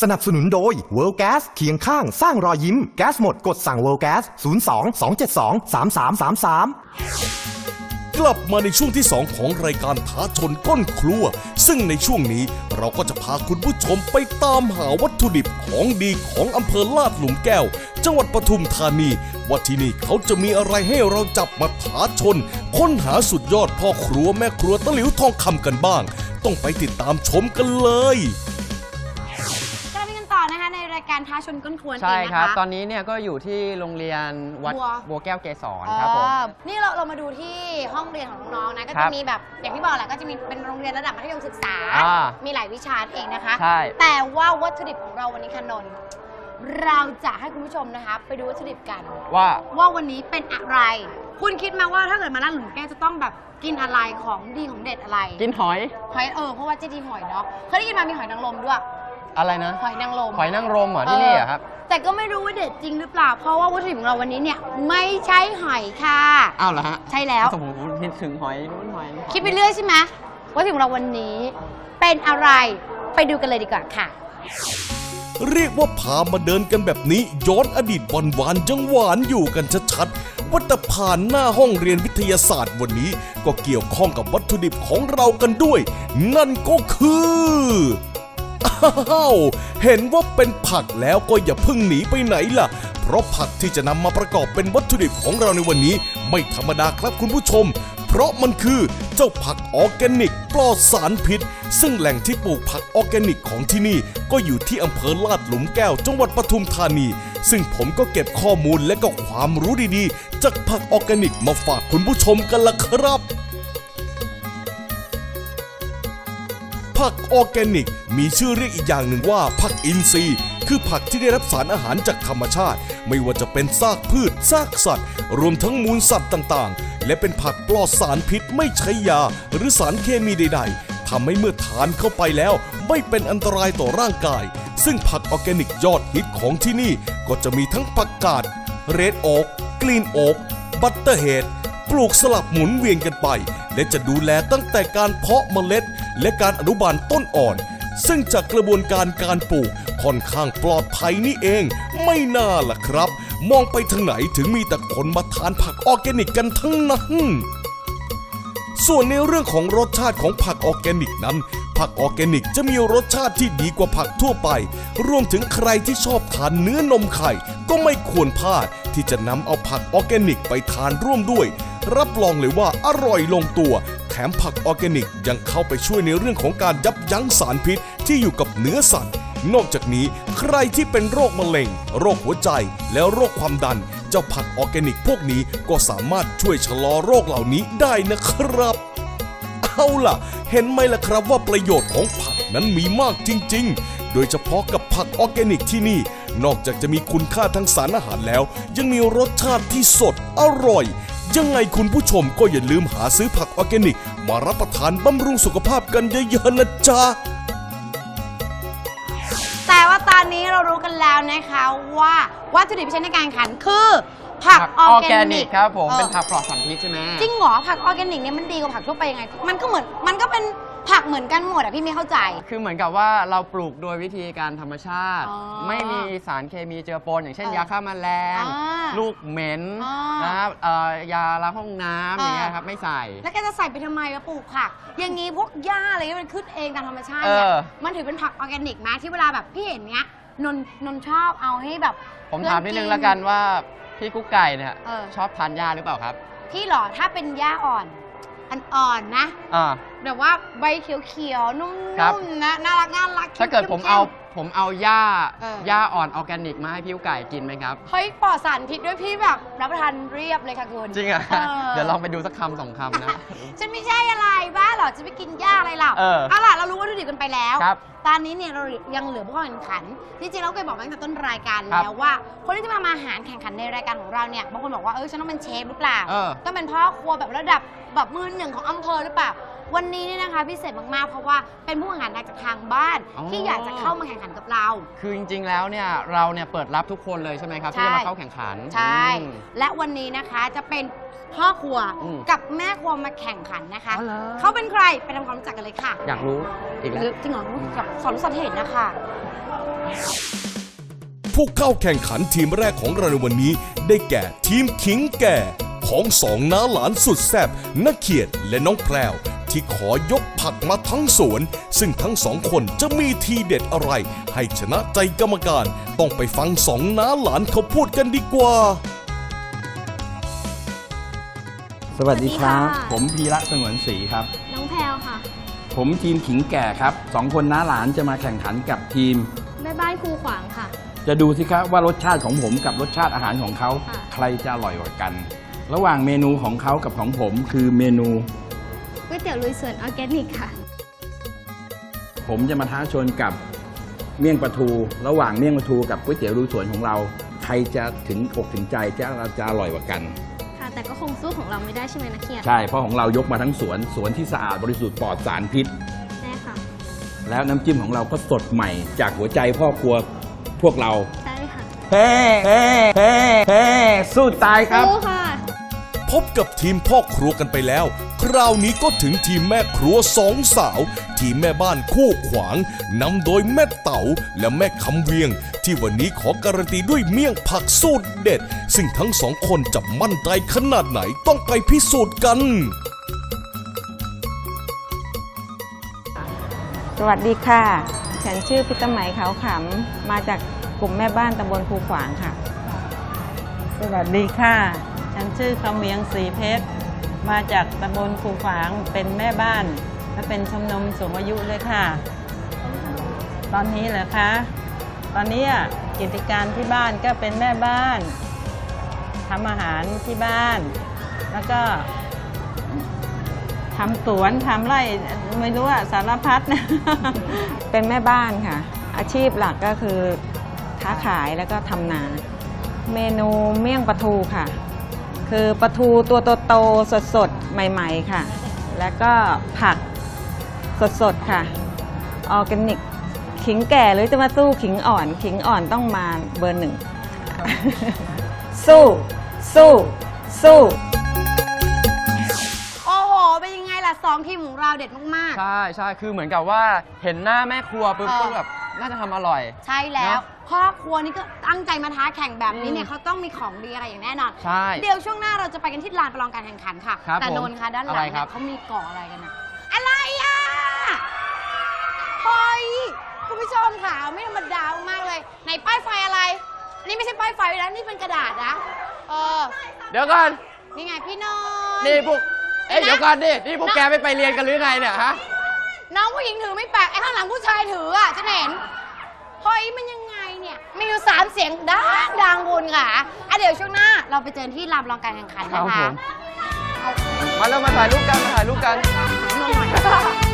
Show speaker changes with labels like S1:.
S1: สนับสนุนโดย World Gas เคียงข้างสร้างรอยยิ้ม แก๊สหมดกดสั่ง World Gas 02 272 3333
S2: กลับมาในช่วงที่ 2 ของรายการท้าชนก้นครัว ซึ่งในช่วงนี้เราก็จะพาคุณผู้ชมไปตามหาวัตถุดิบของดีของอำเภอลาดหลุมแก้ว จังหวัดปทุมธานี ว่าที่นี่เขาจะมีอะไรให้เราจับมาท้าชน ค้นหาสุดยอดพ่อครัวแม่ครัวตะหลิวทองคำกันบ้าง ต้องไปติดตามชมกันเลย
S3: การท้าชนก้นครัวนั่น
S4: ใช่
S3: เองนะ
S4: ครั
S3: คะ
S4: บ ตอนนี้เนี่ยก็อยู่ที่โรงเรียนวัด
S3: บัว
S4: บัวแก้วเกษรครับผม
S3: เออนี่เราเรามาดูที่ห้องเรียนของน้องๆนะ ก็
S4: ครั
S3: จะ
S4: บ
S3: มีแบบอย่างที่บอกแหละก็จะมีเป็นโรงเรียนระดับมัธยมศึกษา
S4: อ่า
S3: มีหลายวิชาเองนะคะ
S4: ใช่
S3: แต่ว่าวัตถุดิบของเราวันนี้คะนนท์เราจะให้คุณผู้ชมนะคะ ไปดูวัตถุดิบกัน
S4: ว่า
S3: ว่าวันนี้เป็นอะไร คุณคิดไหมาว่าถ้าเกิดมาร้านหลุมแก้วจะต้องแบบกินอะไรของดีของเด็ดอะไร
S4: กินหอย
S3: หอยเออเพราะว่าเจดีหอยเนาะเคยได้ยินมามีหอยนางรมด้วย
S4: อะไรนะ
S3: หอยนางรม
S4: หอยนางรมเหรอที่นี่เหรอครับ
S3: แต่ก็ไม่รู้ว่าเด็ดจริงหรือเปล่า เพราะว่าวัตถุดิบของเราวันนี้เนี่ยไม่ใช่หอยค่ะ
S4: อ้าวเหรอฮะ
S3: ใช่แล้ว
S4: สมมติคิดถึงหอยนู้นหอยนี้
S3: คิดไปเรื่อยใช่ไหมวัตถุดิบของเราวันนี้เป็นอะไรไปดูกันเลยดีกว่าค่ะ
S2: เรียกว่าพามาเดินกันแบบนี้ย้อนอดีตวันวานๆยังหวานอยู่กันชัดๆว่าแต่ผ่านหน้าห้องเรียนวิทยาศาสตร์วันนี้ ก็เกี่ยวข้องกับวัตถุดิบของเรากันด้วย นั่นก็คือ อ้าวเห็นว่าเป็นผักแล้วก็อย่าเพิ่งหนีไปไหนล่ะ เพราะผักที่จะนำมาประกอบเป็นวัตถุดิบของเราในวันนี้ ไม่ธรรมดาครับคุณผู้ชม เพราะมันคือเจ้าผักออร์แกนิกปลอดสารพิษ ซึ่งแหล่งที่ปลูกผักออร์แกนิกของที่นี่ก็อยู่ที่อำเภอลาดหลุมแก้วจังหวัดปทุมธานี ซึ่งผมก็เก็บข้อมูลและก็ความรู้ดีๆ จากผักออร์แกนิกมาฝากคุณผู้ชมกันละครับ ผักออร์แกนิก มีชื่อเรียกอีกอย่างหนึ่งว่า ผักอินทรีย์ คือผักที่ได้รับสารอาหารจากธรรมชาติ ไม่ว่าจะเป็นซากพืช ซากสัตว์ รวมทั้งมูลสัตว์ต่างๆ และเป็นผักปลอดสารพิษไม่ใช้ยา หรือสารเคมีใด ๆทำให้เมื่อทานเข้าไปแล้ว ไม่เป็นอันตรายต่อร่างกาย ซึ่งผักออร์แกนิกยอดฮิตของที่นี่ ก็จะมีทั้งผักกาดเรดโอ๊กกรีนโอ๊กบัตเตอร์เฮด ปลูกสลับหมุนเวียนกันไป และจะดูแลตั้งแต่การเพาะเมล็ด และการอนุบาลต้นอ่อน ซึ่งจากกระบวนการการปลูกค่อนข้างปลอดภัยนี่เอง ไม่น่าล่ะครับ มองไปทางไหนถึงมีแต่คนมาทานผักออร์แกนิกกันทั้งนั้นส่วนในเรื่องของรสชาติของผักออร์แกนิกนั้น ผักออร์แกนิกจะมีรสชาติที่ดีกว่าผักทั่วไป รวมถึงใครที่ชอบทานเนื้อนมไข่ ก็ไม่ควรพลาดที่จะนำเอาผักออร์แกนิกไปทานร่วมด้วย รับรองเลยว่าอร่อยลงตัว แถมผักออร์แกนิกยังเข้าไปช่วยในเรื่องของการยับยั้งสารพิษที่อยู่กับเนื้อสัตว์ นอกจากนี้ใครที่เป็นโรคมะเร็ง โรคหัวใจ และโรคความดัน เจ้าผักออร์แกนิกพวกนี้ก็สามารถช่วยชะลอโรคเหล่านี้ได้นะครับ เอาล่ะ เห็นไหมล่ะครับว่าประโยชน์ของผักนั้นมีมากจริง ๆ โดยเฉพาะกับผักออร์แกนิกที่นี่นอกจากจะมีคุณค่าทางสารอาหารแล้ว ยังมีรสชาติที่สดอร่อย ยังไงคุณผู้ชมก็อย่าลืมหาซื้อผักออร์แกนิก มารับประทานบำรุงสุขภาพกันเยอะๆนะจ๊ะ
S3: แต่ว่าตอนนี้เรารู้กันแล้วนะคะว่าวัตถุดิบที่ใช้ในการขันคือ ผักออร์แกนิก
S4: ครับผม
S3: ออ
S4: เป็นผักปลอดสารพิษใช่ไหม
S3: จริงเหรอผักออร์แกนิกเนี่ยมันดีกว่าผักทั่วไปยังไง มันก็เหมือนมันก็เป็นผักเหมือนกันหมดอะพี่ไม่เข้าใจ
S4: คือเหมือนกับว่าเราปลูกโดยวิธีการธรรมชาติ
S3: อ๋อ
S4: ไม่มีสารเคมีเจือปนอย่างเช่น
S3: เออยา
S4: ฆ่าแมลง
S3: อ่า
S4: ลูกเหม็น
S3: อ่าน
S4: นะครับเอ่อยาล้างห้องน้ำอย่างเงี้ยครับไม่ใส่
S3: แล้วแกจะใส่ไปทำไมวะปลูกผัก อย่างนี้พวกหญ้าอะไรที่มันขึ้นเองตามธรรมชาติเนี่ย
S4: เออ
S3: มันถือเป็นผักออร์แกนิกไหมที่เวลาแบบพี่เห็นเนี้ยนนนนชอบเอาให้แบบ
S4: ผมถามนิดนึงแล้วกันว่า พี่กุ๊กไก่เนี่ย
S3: เออ
S4: ชอบทานหญ้าหรือเปล่าครับ
S3: พี่เหรอถ้าเป็นหญ้าอ่อนอันอ่อนนะ
S4: อ่า
S3: แบบว่าใบเขียวๆ นุ่
S4: ครับ
S3: มๆ นะ น่ารักน่ารัก
S4: ถ้าเกิดผม
S3: ข้ๆ
S4: เอาผมเอาหญ้า
S3: เออ
S4: หญ้าอ่อนออร์แกนิกมาให้พี่กุ๊กไก่กินไหมครับ
S3: เฮ้ยปลอดสารพิษด้วยพี่แบบรับประทานเรียบเลยค่ะคุณ
S4: จริงเหรอะ
S3: ออ
S4: เดี๋ยวลองไปดูสักคำสองคำนะ
S3: ฉันไม่ใช่อะไรบ้าหรอจะไปกินหญ้าอะไรหรอ
S4: เออ
S3: เอาล่ะเรารู้วัตถุ ดิบกันไปแล้ว
S4: ครับ
S3: ตอนนี้เนี่ยเรายังเหลือผู้เข้าแข่งขัน จริงๆเราเคยบอกไว้ตั้งแต่ต้นรายการ
S4: ครับ
S3: แล้วว่า คนที่จะมามาหารแข่งขันในรายการของเราเนี่ยบางคนบอกว่าเออฉันต้องเป็นเชฟหรือเปล่า
S4: เออ
S3: ต้องเป็นพ่อครัวแบบระดับแบบมือหนึ่งของอำเภอหรือเปล่า วันนี้เนี่ยนะคะพิเศษมากๆ เพราะว่าเป็นผู้แข่งขันจากทางบ้าน
S4: อ๋อ
S3: ที่อยากจะเข้ามาแข่งขันกับเรา
S4: คือจริง ๆ แล้วเนี่ยเราเนี่ยเปิดรับทุกคนเลยใช่ไหมครับ
S3: ใช่
S4: ที่จะมาเข้าแข่งขัน
S3: ใช่
S4: อืม
S3: และวันนี้นะคะจะเป็น พ่อครัว
S4: อืม
S3: กับแม่ครัวมาแข่งขันนะคะ
S4: อ๋อเหรอ
S3: เขาเป็นใครไปทำความรู้จักกันเลยค่ะ
S4: อยากรู้อีกแล้ว
S3: จริงเหรอกับสอนรู้สันเห็นนะคะ
S2: ผู้เข้าแข่งขันทีมแรกของเราในวันนี้ ได้แก่ทีมขิงแก่ ของสองน้าหลานสุดแซ่บนักเขียดและน้องแพรว ที่ขอยกผักมาทั้งสวน ซึ่งทั้งสองคนจะมีทีเด็ดอะไร ให้ชนะใจกรรมการ ต้องไปฟังสองน้าหลานเขาพูดกันดีกว่า
S5: สวัสดีครับ
S6: สวัสดีค่ะ
S5: ผมพีระสงวนศรีครับ
S6: น้องแพลวค่ะ
S5: ผมทีมขิงแก่ครับสองคนน้าหลานจะมาแข่งขันกับทีม
S6: แม่บ้านครูขวางค่ะ
S5: จะดูสิครับว่ารสชาติของผมกับรสชาติอาหารของเขา
S6: ค่ะ
S5: ใครจะอร่อยกว่ากัน ระหว่างเมนูของเขากับของผมคือเมนู
S6: ก๋วยเตี๋ยวลุยสวนออร์แกนิกค่ะ
S5: ผมจะมาท้าชนกับเมี่ยงปลาทู ระหว่างเมี่ยงปลาทูกับก๋วยเตี๋ยวรูสวนของเรา ใครจะถึงอกถึงใจจะจะอร่อยกว่ากัน
S6: ค่ะ แต่ก็คงสู้ของเราไม่ได้ใช่ไหมนะเคียด
S5: ใช่ เพราะของเรายกมาทั้งสวน สวนที่สะอาดบริสุทธิ์ปลอดสารพิษ
S6: แน่ค่ะ
S5: แล้วน้ำจิ้มของเราก็สดใหม่จากหัวใจพ่อครัวพวกเรา
S6: ใช่ค่ะ
S5: เฮ้เฮ้เฮ้เฮ้สู้ตายครับ
S6: สู้ค่ะ
S2: พบกับทีมพ่อครัวกันไปแล้ว คราวนี้ก็ถึงทีมแม่ครัวสองสาว ทีมแม่บ้านคู่ขวางนำโดยแม่เต๋าและแม่คำเวียง ที่วันนี้ขอการันตีด้วยเมี่ยงผักสูตรเด็ด ซึ่งทั้งสองคนจะมั่นใจขนาดไหนต้องไปพิสูจน์กัน
S7: สวัสดีค่ะ ฉันชื่อพิตไหมขาวขำมาจากกลุ่มแม่บ้านตำบลภูขวางค่ะ สวัสดีค่ะ ฉันชื่อคำเวียงสีเพชร มาจากตำบลภูขวางเป็นแม่บ้านและเป็นชมรมสูงอายุเลยค่ะ ตอนนี้เหรอคะ ตอนนี้อะกิจการที่บ้านก็เป็นแม่บ้านทำอาหารที่บ้าน แล้วก็ทำสวนทำไร่ไม่รู้อะสารพัดเป็นแม่บ้านค่ะ อาชีพหลักก็คือค้าขายแล้วก็ทำนา เมนูเมี่ยงปลาทูค่ะ คือปลาทูตัวโตๆสดๆ ใหม่ ๆ ค่ะ แล้วก็ผักสดๆ ค่ะ ออร์แกนิก ขิงแก่หรือจะมาสู้ขิงอ่อน ขิงอ่อนต้องมาเบอร์หนึ่ง สู้ สู้ สู้
S3: โอ้โห เป็นยังไงล่ะสองทีมของเราเด็ดมาก
S4: ใช่ใช่คือเหมือนกับว่าเห็นหน้าแม่ครัวปุ๊บ
S3: เออ
S4: ก็แบบน่าจะทำอร่อย
S3: ๆ ใช่แล้ว
S4: เนอะ
S3: พ่อครัวนี่ก็ตั้งใจมาท้าแข่งแบบนี้เนี่ย
S4: อืม
S3: เขาต้องมีของดีอะไรอย่างแน่นอน
S4: ใช่
S3: เดี๋ยวช่วงหน้าเราจะไปกันที่ลานประลองการแข่งขันค่ะ
S4: ครับ
S3: แต่
S4: ผม
S3: นนท์คะด้านหลัง
S4: อะไรค
S3: เนี่
S4: รั
S3: ย
S4: บ
S3: เขามีก่ออะไรกันนะอะไรอะเฮ้ย คุณผู้ชมค่ะไม่ธรรมดามากเลยในป้ายไฟอะไร นี่ไม่ใช่ป้ายไฟนะนี่เป็นกระดาษนะเออ
S4: เดี๋ยวก่อน
S3: นี่ไงพี่นนท์
S4: นี่พวก เอ้ย
S3: เดี๋
S4: เดี๋
S3: ย
S4: ยวว
S3: นะ
S4: ก่อนดิ นี่พวกแกไม่ไปเรียนกันหรือไงเนี่ยฮะ
S3: น้องผู้หญิงถือไม่แปลกไอ้ข้างหลังผู้ชายถืออะจะเห็นเฮ้ยมันยังไงเนี่ย มีอยู่สามเสียงดังดังคุณค่ะอะเดี๋ยวช่วงหน้าเราไปเจอที่ลานประลองการแข่งขันนะ
S4: ครั
S3: คะ
S4: บผม มาแล้วมาถ่ายรูปกัน มาถ่ายรูปกัน
S3: นนท์หน่อย